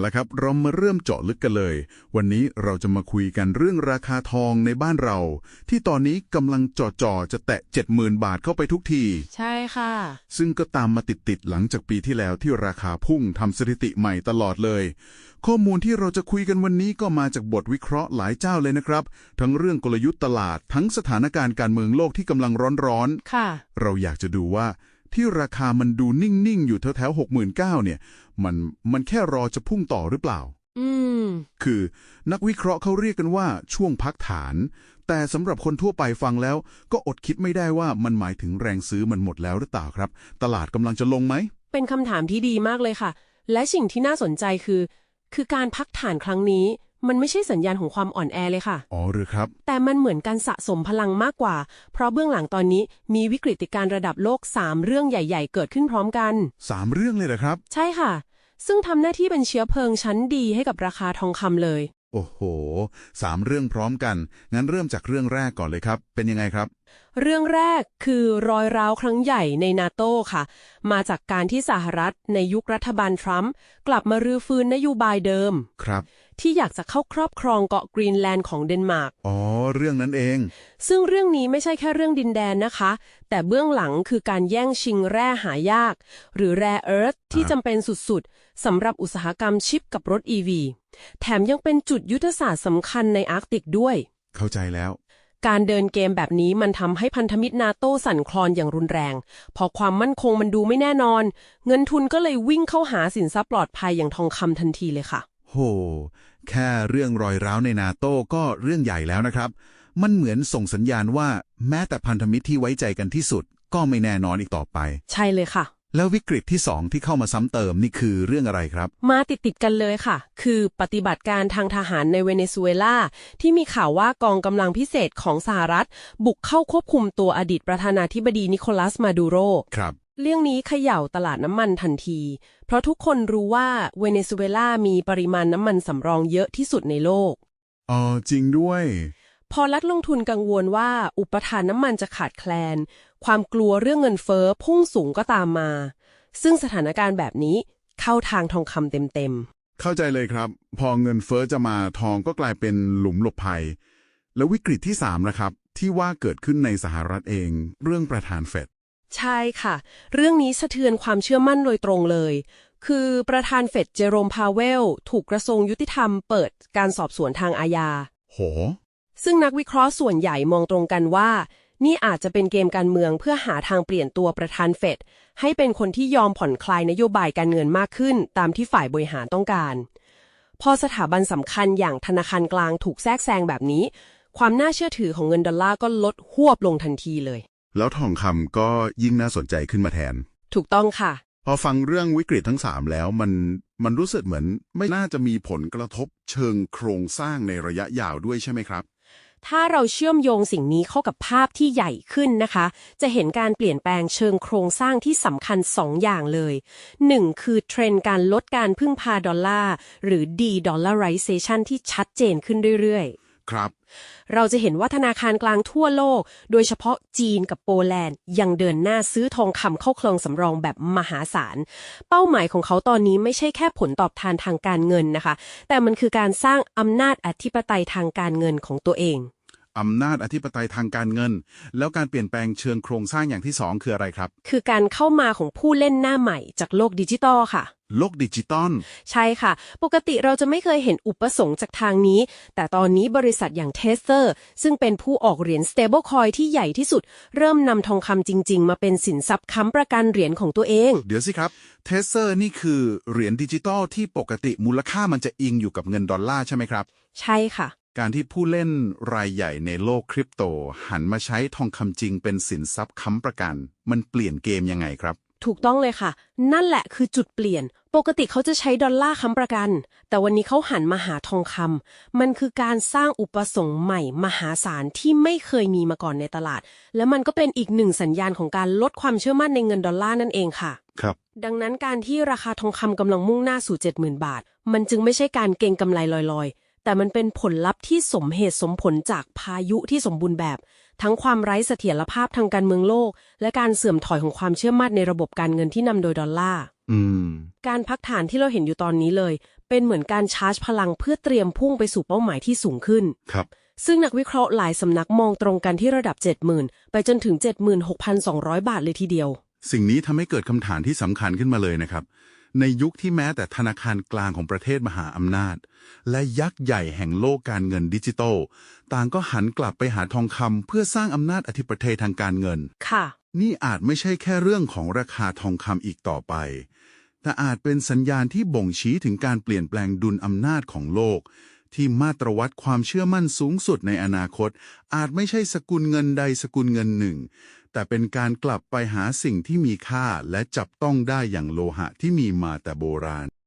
แล้วครับ เรามาเริ่มเจาะลึกกันเลย วันนี้เราจะมาคุยกันเรื่องราคาทองในบ้านเรา ที่ตอนนี้กำลังจ่อๆจะแตะ 70,000 บาทเข้าไปทุกที ใช่ค่ะ ซึ่งก็ตามมาติดๆหลังจากปีที่แล้วที่ราคาพุ่งทำสถิติใหม่ตลอดเลย ข้อมูลที่เราจะคุยกันวันนี้ก็มาจากบทวิเคราะห์หลายเจ้าเลยนะครับ ทั้งเรื่องกลยุทธ์ตลาดทั้งสถานการณ์การเมืองโลกที่กำลังร้อนๆค่ะ เราอยากจะดูว่า ที่ราคามันดูนิ่ง ๆ อยู่แถวๆหกหมื่นเก้าเนี่ย มันมันแค่รอจะพุ่งต่อหรือเปล่า อืม คือนักวิเคราะห์เขาเรียกกันว่าช่วงพักฐาน แต่สำหรับคนทั่วไปฟังแล้วก็อดคิดไม่ได้ว่ามันหมายถึงแรงซื้อมันหมดแล้วหรือเปล่าครับ ตลาดกำลังจะลงไหม เป็นคำถามที่ดีมากเลยค่ะ และสิ่งที่น่าสนใจคือ คือการพักฐานครั้งนี้ มันไม่ใช่สัญญาณของความอ่อนแอเลยค่ะ อ๋อหรือครับ แต่มันเหมือนการสะสมพลังมากกว่า เพราะเบื้องหลังตอนนี้มีวิกฤตการณ์ระดับโลก 3 เรื่องใหญ่ ๆ เกิดขึ้นพร้อมกัน สามเรื่องเลยเหรอครับ ใช่ค่ะ ซึ่งทำหน้าที่เป็นเชื้อเพลิงชั้นดีให้กับราคาทองคำเลย โอ้โหสามเรื่องพร้อมกัน งั้นเริ่มจากเรื่องแรกก่อนเลยครับ เป็นยังไงครับ เรื่องแรกคือรอยร้าวครั้งใหญ่ในนาโต้ค่ะ มาจากการที่สหรัฐในยุครัฐบาลทรัมป์กลับมารื้อฟื้นนโยบายเดิม ครับ ที่อยากจะเข้าครอบครองเกาะกรีนแลนด์ของเดนมาร์ก อ๋อ เรื่องนั้นเอง ซึ่งเรื่องนี้ไม่ใช่แค่เรื่องดินแดนนะคะ แต่เบื้องหลังคือการแย่งชิงแร่หายาก หรือแร่เอิร์ธที่อ่าจำเป็นสุดๆสำหรับอุตสาหกรรมชิปกับรถ EV แถมยังเป็นจุดยุทธศาสตร์สำคัญในอาร์กติกด้วย เข้าใจแล้วการเดินเกมแบบนี้มันทำให้พันธมิตรนาโต้สั่นคลอนอย่างรุนแรง พอความมั่นคงมันดูไม่แน่นอน เงินทุนก็เลยวิ่งเข้าหาสินทรัพย์ปลอดภัยอย่างทองคำทันทีเลยค่ะ โห แค่เรื่องรอยร้าวในนาโต้ก็เรื่องใหญ่แล้วนะครับ มันเหมือนส่งสัญญาณว่าแม้แต่พันธมิตรที่ไว้ใจกันที่สุด ก็ไม่แน่นอนอีกต่อไป ใช่เลยค่ะ แล้ววิกฤตที่สองที่เข้ามาซ้ำเติมนี่คือเรื่องอะไรครับ มาติดติดๆกันเลยค่ะ คือปฏิบัติการทางทหารในเวเนซุเอลาที่มีข่าวว่ากองกำลังพิเศษของสหรัฐ บุกเข้าควบคุมตัวอดีตประธานาธิบดีนิโคลัสมาดูโร ครับ เรื่องนี้เขย่าตลาดน้ำมันทันที เพราะทุกคนรู้ว่าเวเนซุเอลามีปริมาณน้ำมันสำรองเยอะที่สุดในโลกอ๋อจริงด้วย พอรัฐลงทุนกังวลว่าอุปทานน้ำมันจะขาดแคลน ความกลัวเรื่องเงินเฟ้อพุ่งสูงก็ตามมา ซึ่งสถานการณ์แบบนี้เข้าทางทองคำเต็มๆ เข้าใจเลยครับ พอเงินเฟ้อจะมาทองก็กลายเป็นหลุมหลบภัย แล้ววิกฤตที่สามนะครับที่ว่าเกิดขึ้นในสหรัฐเอง เรื่องประธานเฟด ใช่ค่ะ เรื่องนี้สะเทือนความเชื่อมั่นโดยตรงเลย คือประธานเฟดเจโรมพาเวล ถูกกระทรวงยุติธรรมเปิดการสอบสวนทางอาญา โห ซึ่งนักวิเคราะห์ส่วนใหญ่มองตรงกันว่า นี่อาจจะเป็นเกมการเมืองเพื่อหาทางเปลี่ยนตัวประธานเฟดให้เป็นคนที่ยอมผ่อนคลายนโยบายการเงินมากขึ้น ตามที่ฝ่ายบริหารต้องการ พอสถาบันสำคัญอย่างธนาคารกลางถูกแทรกแซงแบบนี้ ความน่าเชื่อถือของเงินดอลลาร์ก็ลดหวบลงทันทีเลย แล้วทองคำก็ยิ่งน่าสนใจขึ้นมาแทน ถูกต้องค่ะ พอฟังเรื่องวิกฤตทั้งสามแล้วมันมันรู้สึกเหมือนไม่น่าจะมีผลกระทบเชิงโครงสร้างในระยะยาวด้วยใช่ไหมครับ ถ้าเราเชื่อมโยงสิ่งนี้เข้ากับภาพที่ใหญ่ขึ้นนะคะ จะเห็นการเปลี่ยนแปลงเชิงโครงสร้างที่สำคัญ 2 อย่างเลย 1. คือเทรนด์การลดการพึ่งพาดอลลาร์หรือ de-dollarization ที่ชัดเจนขึ้นเรื่อย ครับๆเราจะเห็นว่าธนาคารกลางทั่วโลก โดยเฉพาะจีนกับโปแลนด์ ยังเดินหน้าซื้อทองคำเข้าคลองสำรองแบบมหาศาล เป้าหมายของเขาตอนนี้ไม่ใช่แค่ผลตอบแทนทางการเงินนะคะ แต่มันคือการสร้างอำนาจอธิปไตยทางการเงินของตัวเองอำนาจอธิปไตยทางการเงิน แล้วการเปลี่ยนแปลงเชิงโครงสร้างอย่างที่สองคืออะไรครับ คือการเข้ามาของผู้เล่นหน้าใหม่จากโลกดิจิตอลค่ะ โลกดิจิตอล ใช่ค่ะ ปกติเราจะไม่เคยเห็นอุปสงค์จากทางนี้ แต่ตอนนี้บริษัทอย่างเทสเ e อร์ซึ่งเป็นผู้ออกเหรียญ stablecoin ที่ใหญ่ที่สุด เริ่มนำทองคำจริง ๆ มาเป็นสินทรัพย์ค้ำประกันเหรียญของตัวเอง เดี๋ยวสิครับเทเซอร์นี่คือเหรียญดิจิตอลที่ปกติมูลค่ามันจะอิงอยู่กับเงินดอลลาร์ใช่ไหมครับ ใช่ค่ะ การที่ผู้เล่นรายใหญ่ในโลกคริปโต หันมาใช้ทองคำจริงเป็นสินทรัพย์ค้ำประกัน มันเปลี่ยนเกมยังไงครับ ถูกต้องเลยค่ะ นั่นแหละคือจุดเปลี่ยน ปกติเขาจะใช้ดอลลาร์ค้ำประกัน แต่วันนี้เขาหันมาหาทองคำมันคือการสร้างอุปสงค์ใหม่ มหาศาลที่ไม่เคยมีมาก่อนในตลาด และมันก็เป็นอีกหนึ่งสัญญาณของการลดความเชื่อมั่นในเงินดอลลาร์นั่นเองค่ะ ครับ ดังนั้นการที่ราคาทองคำกำลังมุ่งหน้าสู่ 70,000 บาท มันจึงไม่ใช่การเก็งกำไรลอยๆ แต่มันเป็นผลลัพธ์ที่สมเหตุสมผลจากพายุที่สมบูรณ์แบบ ทั้งความไร้เสถียรภาพทางการเมืองโลก และการเสื่อมถอยของความเชื่อมั่นในระบบการเงินที่นำโดยดอลลาร์อืมการพักฐานที่เราเห็นอยู่ตอนนี้เลย เป็นเหมือนการชาร์จพลังเพื่อเตรียมพุ่งไปสู่เป้าหมายที่สูงขึ้นครับซึ่งนักวิเคราะห์หลายสำนักมองตรงกันที่ระดับ 70,000 ไปจนถึง 76,200 บาทเลยทีเดียว สิ่งนี้ทำให้เกิดคำถามที่สำคัญขึ้นมาเลยนะครับ ในยุคที่แม้แต่ธนาคารกลางของประเทศมหาอำนาจ และยักษ์ใหญ่แห่งโลกการเงินดิจิทัลต่างก็หันกลับไปหาทองคำเพื่อสร้างอำนาจอธิปไตยทางการเงิน ค่ะ นี่อาจไม่ใช่แค่เรื่องของราคาทองคำอีกต่อไป แต่อาจเป็นสัญญาณที่บ่งชี้ถึงการเปลี่ยนแปลงดุลอำนาจของโลก ที่มาตรวัดความเชื่อมั่นสูงสุดในอนาคต อาจไม่ใช่สกุลเงินใดสกุลเงินหนึ่ง แต่เป็นการกลับไปหาสิ่งที่มีค่าและจับต้องได้อย่างโลหะที่มีมาแต่โบราณ